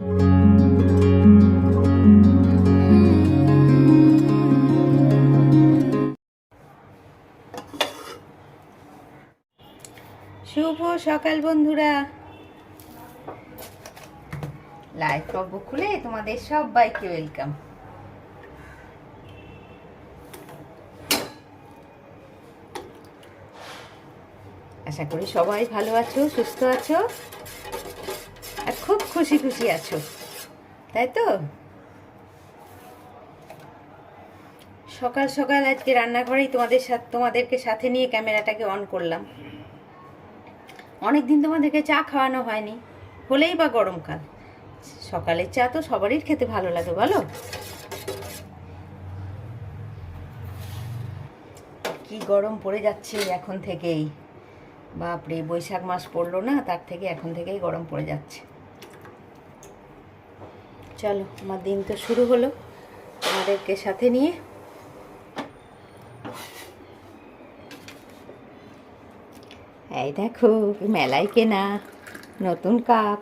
শুভ সকাল, বন্ধুরা। লাইভ পর্ব খুলে তোমাদের সবাইকে ওয়েলকাম আশা করি সবাই ভালো আছো, সুস্থ আছো। খুশি খুশি আছো, তাই তো? সকাল সকাল আজকে রান্নাঘরেই তোমাদের সাথে, তোমাদেরকে সাথে নিয়ে ক্যামেরাটাকে অন করলাম। অনেক দিন তোমাদেরকে চা খাওয়ানো হয়নি, হলেই বা গরমকাল সকালের চা তো সবারই খেতে ভালো লাগে, বলো? কি গরম পড়ে যাচ্ছে এখন থেকেই। বাপরে, বৈশাখ মাস পড়ল না, তার থেকে এখন থেকেই গরম পড়ে যাচ্ছে। চলো, আমার দিন তো শুরু হলো। আমাদেরকে সাথে নিয়ে। এই দেখো, মেলায় কেনা নতুন কাপ।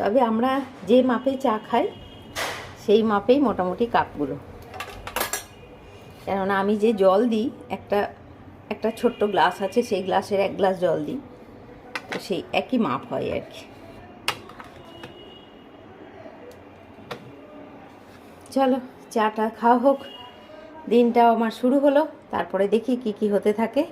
তবে আমরা যে মাপে চা খাই, সেই মাপেই মোটামুটি কাপগুলো। কেননা আমি যে জল দিই, একটা একটা ছোট্ট গ্লাস আছে, সেই গ্লাসের এক গ্লাস জল দিই, তো সেই একই মাপ হয় আর কি। চলো, চাটা খাওয়া হোক, দিনটাও আমার শুরু হলো, তারপরে দেখি কি কি হতে থাকে।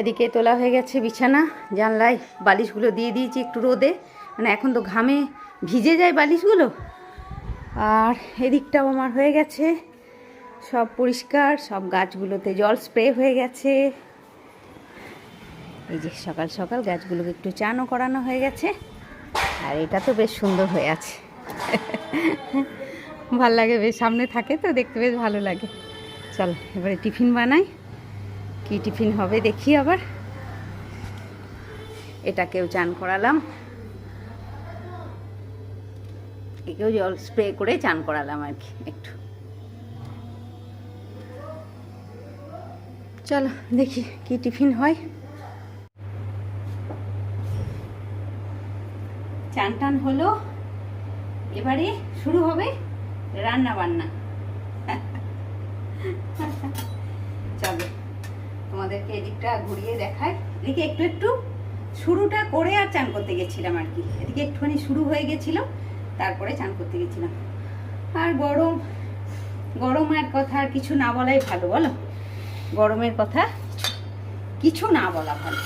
এদিকে তোলা হয়ে গেছে বিছানা, জানলায় বালিশগুলো দিয়ে দিয়েছি একটু রোদে। মানে এখন তো ঘামে ভিজে যায় বালিশগুলো। আর এদিকটাও আমার হয়ে গেছে। সব পরিষ্কার, সব গাছগুলোতে জল স্প্রে হয়ে গেছে। এই যে সকাল সকাল গাছগুলোকে একটু চানও করানো হয়ে গেছে। আর এটা তো বেশ সুন্দর হয়ে আছে। ভালো লাগে, বেশ সামনে থাকে তো, দেখতে বেশ ভালো লাগে। চল, এবারে টিফিন বানাই। কি টিফিন হবে দেখি আবার। এটাকেও চান করালাম। একেও জল স্প্রে করে চান করালাম আর কি, একটু। চলো দেখি কি টিফিন হয়। চান টান হলো, এবারে শুরু হবে রান্না বান্না চলো। তোমাদেরকে এদিকটা ঘুরিয়ে দেখাই। এদিকে একটু একটু শুরুটা করে আর চান করতে গেছিলাম আর কি। এদিকে একটুখানি শুরু হয়ে গেছিল, তারপরে চান করতে গেছিলাম। আর গরম, গরমের কথা আর কিছু না বলাই ভালো, বলো? গরমের কথা কিছু না বলা ভালো।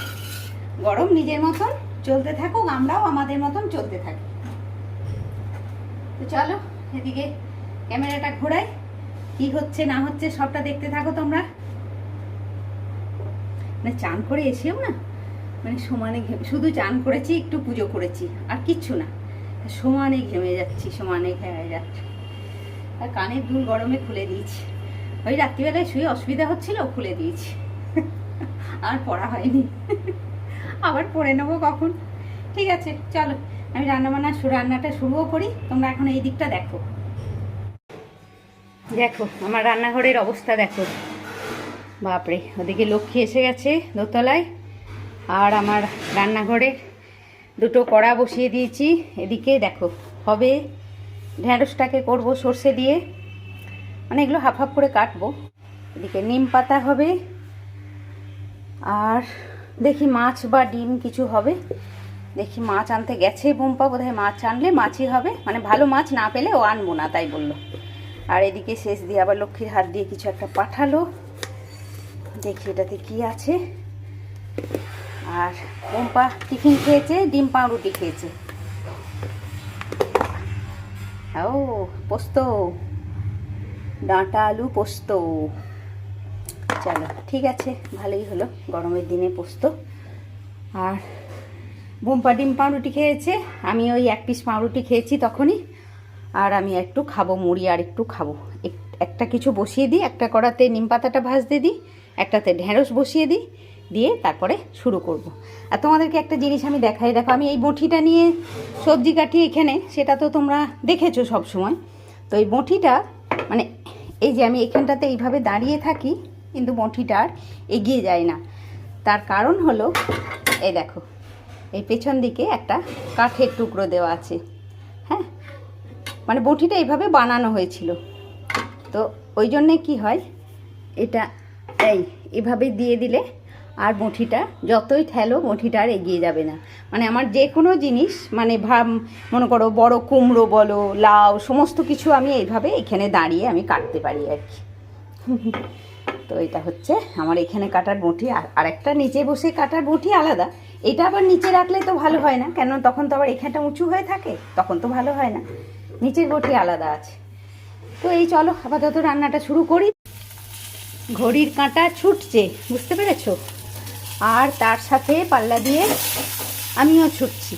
গরম নিজের মতন চলতে থাকুক, আমরাও আমাদের মতন চলতে থাকি। তো চলো, এদিকে ক্যামেরাটা ঘোরাই। কি হচ্ছে, না হচ্ছে, সবটা দেখতে থাকো তোমরা। মানে চান করে এসেও না? মানে সমানে ঘেমে শুধু চান করেছি, একটু পুজো করেছি, আর কিচ্ছু না। সমানে ঘেমে যাচ্ছি, সমানে ঘেমে যাচ্ছি। আর কানের দুল গরমে খুলে দিয়েছি। ওই রাত্রিবেলায় শুয়ে অসুবিধা হচ্ছিল, খুলে দিয়েছি। আর পড়া হয়নি। আবার পড়ে নেব কখন? ঠিক আছে, চলো। আমি রান্নাবান্না রান্নাটা শুরুও করি, তোমরা এখন এই দিকটা দেখো। দেখো, আমার রান্নাঘরের অবস্থা দেখো। বাপরে, ওদিকে লক্ষ্মী এসে গেছে দোতলায়। আর আমার রান্নাঘরে দুটো কড়া বসিয়ে দিয়েছি। এদিকে দেখো, হবে ঢ্যাঁড়সটাকে করব সর্ষে দিয়ে। মানে এগুলো হাফ হাফ করে কাটবো। এদিকে নিম পাতা হবে। আর দেখি মাছ বা ডিম কিছু হবে। দেখি মাছ আনতে গেছে বোম্পা, বোধহয় মাছ আনলে মাছই হবে। মানে ভালো মাছ না পেলে ও আনব না, তাই বলল। আর এদিকে শেষ দিয়ে আবার লক্ষ্মীর হাত দিয়ে কিছু একটা পাঠালো। দেখি এটাতে কি আছে। আর বোম্পা টিফিন খেয়েছে, ডিম পাউরুটি খেয়েছে। ও, পোস্ত। ডাঁটা আলু পোস্ত। চলো, ঠিক আছে, ভালোই হলো, গরমের দিনে পোস্ত। আর বোম্পা ডিম পাউরুটি খেয়েছে, আমি ওই এক পিস পাউরুটি খেয়েছি তখনই। আর আমি একটু খাব, মুড়ি আর একটু খাব। এক- একটা কিছু বসিয়ে দিই, একটা কড়াতে নিম পাতাটা ভাজতে দিই। একটাতে ঢেঁড়স বসিয়ে দিই, দিয়ে তারপরে শুরু করব। আর তোমাদেরকে একটা জিনিস আমি দেখাই, দেখো আমি এই বঁঠিটা নিয়ে সবজি কাটি এখানে, সেটা তো তোমরা দেখেছ সব সময়। তো এই বঁঠিটা মানে এই যে আমি এখানটাতে এইভাবে দাঁড়িয়ে থাকি, কিন্তু বঁঠিটা আর এগিয়ে যায় না। তার কারণ হলো, এই দেখো, এই পেছন দিকে একটা কাঠের টুকরো দেওয়া আছে। হ্যাঁ? মানে বঁঠিটা এইভাবে বানানো হয়েছিল। তো ওই জন্যে কি হয়, এটা এই, এভাবে দিয়ে দিলে আর বঁঠিটা যতই ঠেলো বঁঠিটা আর এগিয়ে যাবে না। মানে আমার যে কোনো জিনিস মানে ভাব, মনে করো বড় কুমড়ো বলো, লাউ, সমস্ত কিছু আমি এইভাবে এখানে দাঁড়িয়ে আমি কাটতে পারি আর কি। তো এটা হচ্ছে আমার এখানে কাটার বঁটি আর আরেকটা নিচে বসে কাটার বঁটি আলাদা। এটা আবার নিচে রাখলে তো ভালো হয় না, কেন তখন তো আবার এখানটা উঁচু হয়ে থাকে, তখন তো ভালো হয় না। নিচের বঁটি আলাদা আছে। তো এই চলো, আপাতত রান্নাটা শুরু করি। ঘড়ির কাঁটা ছুটছে, বুঝতে পেরেছ? আর তার সাথে পাল্লা দিয়ে আমিও ছুটছি।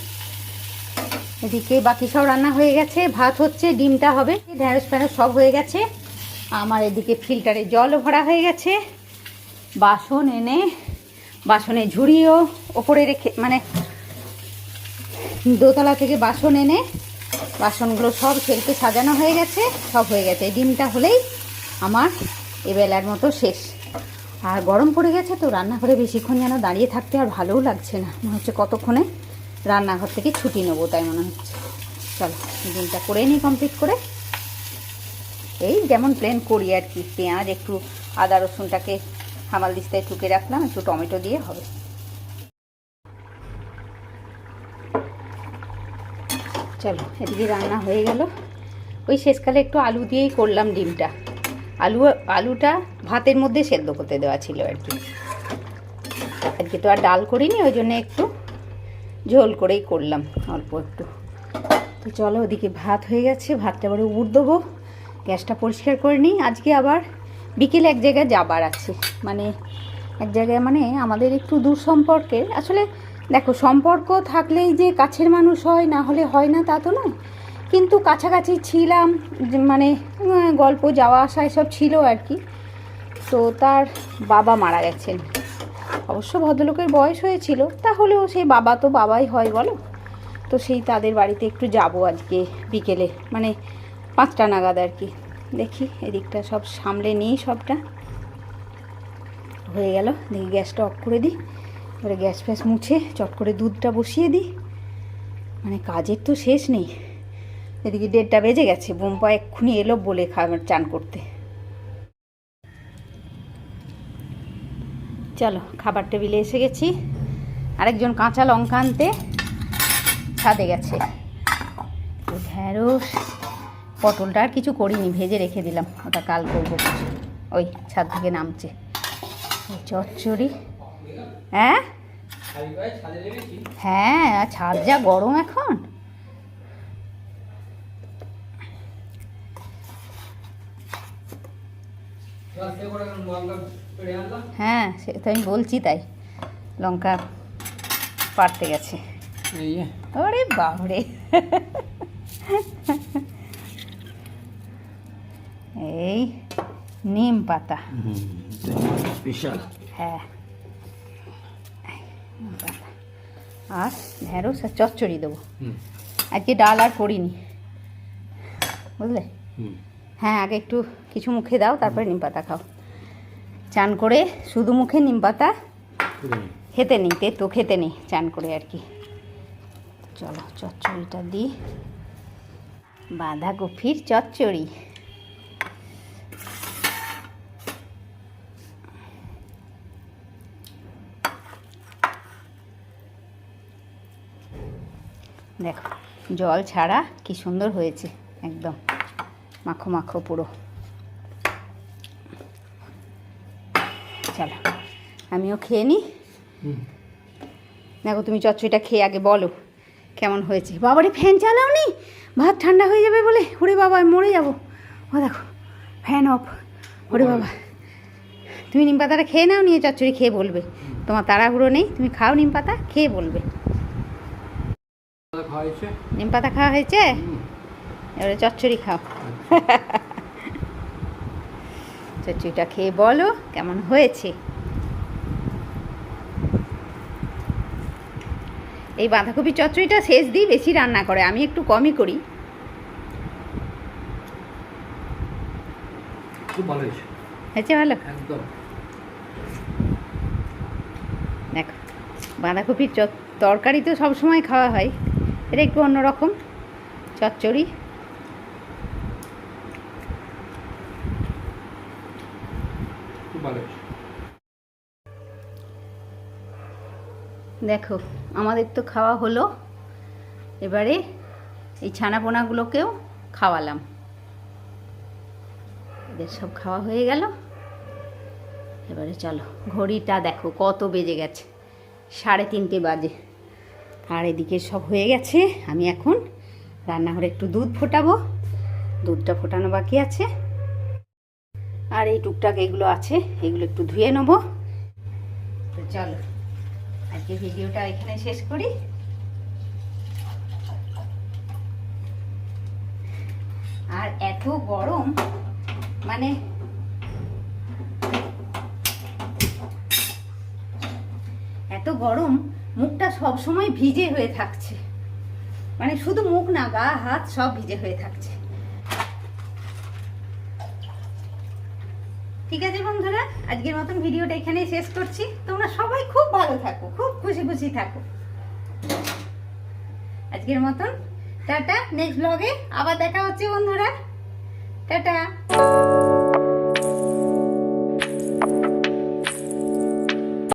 এদিকে বাকি সব রান্না হয়ে গেছে, ভাত হচ্ছে, ডিমটা হবে ঢ্যাঁড়স ফ্যাঁড়স সব হয়ে গেছে। আমার এদিকে ফিল্টারে জলও ভরা হয়ে গেছে। বাসন এনে, বাসনে ঝুড়িও ওপরে রেখে মানে দোতলা থেকে বাসন এনে, বাসনগুলো সব শেলফে সাজানো হয়ে গেছে, সব হয়ে গেছে। ডিমটা হলেই আমার এবেলার মতো শেষ। আর গরম পড়ে গেছে তো রান্নাঘরে বেশিক্ষণ যেন দাঁড়িয়ে থাকতে আর ভালোও লাগছে না। মনে হচ্ছে কতক্ষণে রান্নাঘর থেকে ছুটি নেব তাই মনে হচ্ছে। চলো, ডিমটা করে নিই কমপ্লিট করে। এই যেমন প্লেন করি আর কি, পেঁয়াজ, একটু আদা, রসুনটাকে হামাল দিস্তায় টুকে রাখলাম, একটু টমেটো দিয়ে হবে। চলো, এদিকে রান্না হয়ে গেল। ওই শেষকালে একটু আলু দিয়েই করলাম ডিমটা। আলু আলুটা ভাতের মধ্যে সেদ্ধ করতে দেওয়া ছিল আর কি। আজকে তো আর ডাল করিনি, ওই জন্য একটু ঝোল করেই করলাম, অল্প একটু। তো চলো ওদিকে ভাত হয়ে গেছে, ভাতটা এবারে উড় দেবো, গ্যাসটা পরিষ্কার করে নিই। আজকে আবার বিকেলে এক জায়গায় যাবার আছে মানে এক জায়গায় মানে আমাদের একটু দূর সম্পর্কের আসলে দেখো, সম্পর্ক থাকলেই যে কাছের মানুষ হয়, না হলে হয় না তা তো নয়। কিন্তু কাছাকাছি ছিলাম মানে গল্প, যাওয়া আসা এসব ছিল আর কি। তো তার বাবা মারা গেছেন। অবশ্য ভদ্রলোকের বয়স হয়েছিল, তাহলেও সেই বাবা তো বাবাই হয় বলো। তো সেই তাদের বাড়িতে একটু যাব আজকে বিকেলে মানে পাঁচটা নাগাদ আর কি। দেখি এদিকটা সব সামলে নিই সবটা। হয়ে গেল, দেখি গ্যাসটা অফ করে দিই। এবারে গ্যাস ফ্যাস মুছে চট করে দুধটা বসিয়ে দিই। মানে কাজের তো শেষ নেই। এদিকে দেড়টা বেজে গেছে। বোম্পা এক্ষুনি এলো বলে খাবার চান করতে। চলো, খাবার টেবিলে এসে গেছি। আরেকজন কাঁচা লঙ্কা আনতে ছাদে গেছে। ঢ্যাঁড়স, পটলটা আর কিছু করিনি, ভেজে রেখে দিলাম। ওটা কাল করব। ওই ছাদ থেকে নামছে। চচ্চড়ি। হ্যাঁ? হ্যাঁ ছাদ যা গরম এখন। হ্যাঁ সে তো আমি বলছি তাই। লঙ্কা পারতে গেছে। ওরে বাবরে এই নিম পাতা। স্পেশাল হ্যাঁ। আর ঢেঁড়স আর চচ্চড়ি দেবো। আজকে ডাল আর করিনি। বুঝলে? হ্যাঁ আগে একটু কিছু মুখে দাও, তারপরে নিম পাতা খাও। চান করে শুধু মুখে নিম পাতা খেতে নেই তেতো খেতে নেই, চান করে আর কি। চলো, চচ্চড়িটা দিই। বাঁধাকপির চচ্চড়ি। দেখো, জল ছাড়া কি সুন্দর হয়েছে, একদম। মাখো মাখো পুরো। চলো আমিও খেয়ে নিই দেখো তুমি চচ্চড়িটা খেয়ে আগে বলো কেমন হয়েছে? বাবারে ফ্যান চালাও নি ভাত ঠান্ডা হয়ে যাবে বলে? ওরে বাবা আমি মরে যাব। ও দেখো ফ্যান অফ। ওরে বাবা। তুমি নিম পাতাটা খেয়ে নাও নিয়ে চচ্চড়ি খেয়ে বলবে। তোমার তাড়াহুড়ো নেই তুমি খাও নিম পাতা খেয়ে বলবে। নিম পাতা খাওয়া হয়েছে? এবারে চচ্চড়ি খাও। চচ্চড়িটা খেয়ে বলো কেমন হয়েছে। এই বাঁধাকপি চচ্চড়িটা শেষ দিই বেশি রান্না করে আমি একটু কমই করি। খুব ভালো হয়েছে। হয়েছে ভালো? একদম। দেখো বাঁধাকপির তরকারি তো সবসময় খাওয়া হয় এটা একটু অন্যরকম চচ্চড়ি। ভালো দেখো, আমাদের তো খাওয়া হলো। এবারে এই ছানাপোনাগুলোকেও খাওয়ালাম। এদের সব খাওয়া হয়ে গেল। এবারে চলো, ঘড়িটা দেখো কত বেজে গেছে। সাড়ে তিনটে বাজে। আর এদিকে সব হয়ে গেছে। আমি এখন রান্নাঘরে একটু দুধ ফোটাবো। দুধটা ফোটানো বাকি আছে। আর এই টুকটাক এগুলো আছে, এগুলো একটু ধুয়ে নেব। তো চলো, আজকে ভিডিওটা এখানে শেষ করি। আর এত গরম মানে এত গরম, মুখটা সব সময় ভিজে হয়ে থাকছে। মানে শুধু মুখ না, গা, হাত সব ভিজে হয়ে থাকছে। ঠিক আছে বন্ধুরা? আজকের মতন ভিডিওটা এখানেই শেষ করছি। তোমরা সবাই খুব ভালো থাকো, খুব খুশি খুশি থাকো। আজকের মতন, টাটা নেক্সট ব্লগে আবার দেখা হচ্ছে বন্ধুরা। টাটা।